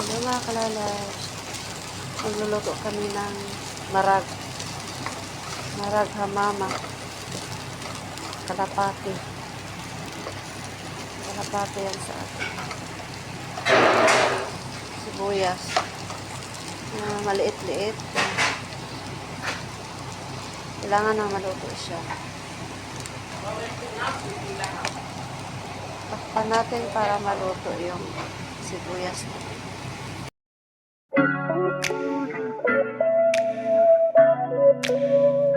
Hello mga kalalay. Magluluto kami ng marag. Marag hamama. Kalapati. Kalapati yan sa atin. Sibuyas. Ah, maliit-liit. Kailangan na maluto siya. Takpan natin para maluto yung sibuyas na. you.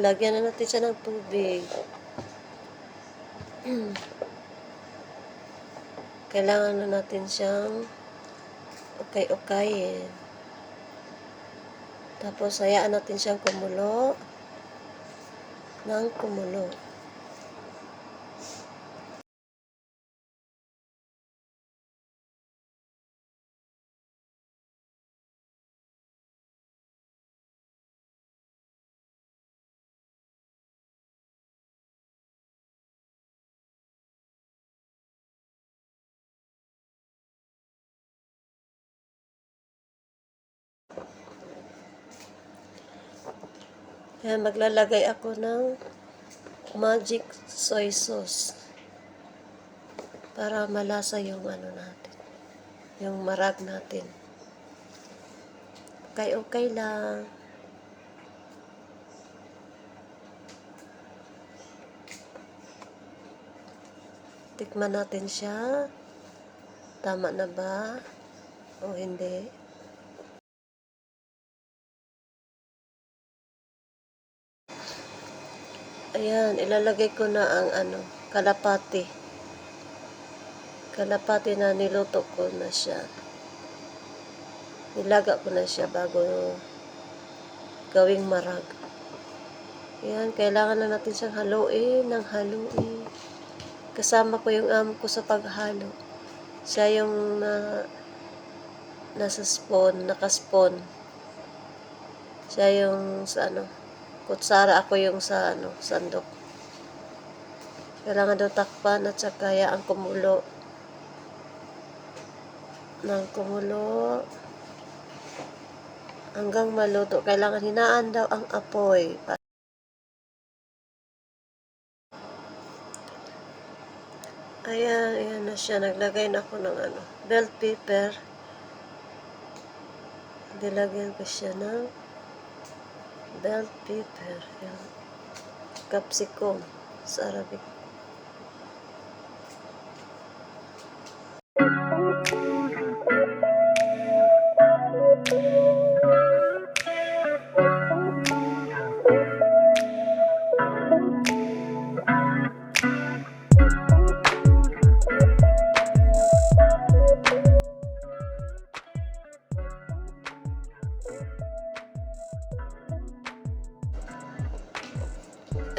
Lagyan na natin siya ng tubig. Kailangan na natin siyang ukay-ukayin. Tapos, hayaan natin siyang kumulo ng kumulo. Ayan, maglalagay ako ng magic soy sauce para malasa yung ano natin, yung marag natin. Okay, okay lang. Tikman natin siya. Tama na ba? O hindi? Ayan, ilalagay ko na ang ano, kalapati. Kalapati na niluto ko na siya. Nilaga ko na siya bago gawing marag. Ayan, kailangan na natin siyang haluin ng haluin. Kasama ko yung amo ko sa paghalo. Siya yung na, nasa spawn, naka-spawn. Siya yung sa ano, kutsara ako yung sa ano, sandok. Kailangan daw takpan at saka ang kumulo. Ng kumulo. Hanggang maluto. Kailangan hinaan daw ang apoy. Ayan, ayan na siya. Naglagay na ako ng ano, bell pepper. Dilagyan ko siya ng bell pepper. Yan. Capsicum sa Arabic.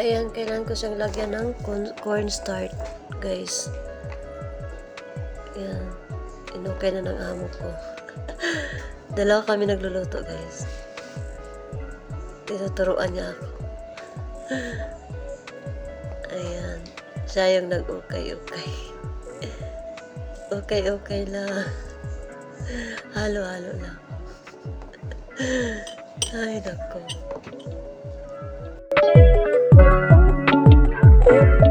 Ayan kailangan ko siyang lagyan ng corn- cornstarch, guys. Ayan. Inukay na ng amo ko. Dalawa kami nagluluto, guys. Tinuturuan niya ako. Ayan. Siya yung nag-ukay-ukay. Okay-okay lang. Halo-halo lang. Ay, nako. Ayan,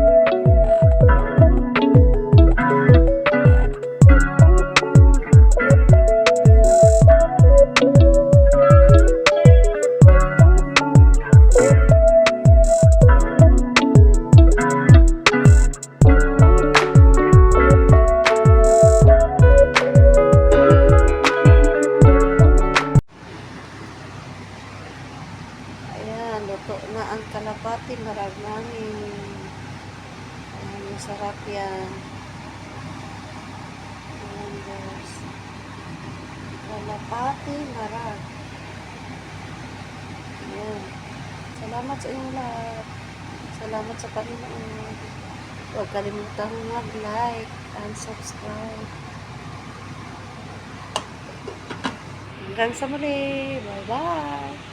Masarap yan. Guys. Kalapati marag. Ayan. Salamat sa inyong lahat. Salamat sa Panginoon. Huwag kalimutang mag-like and subscribe. Hanggang sa muli. Bye-bye.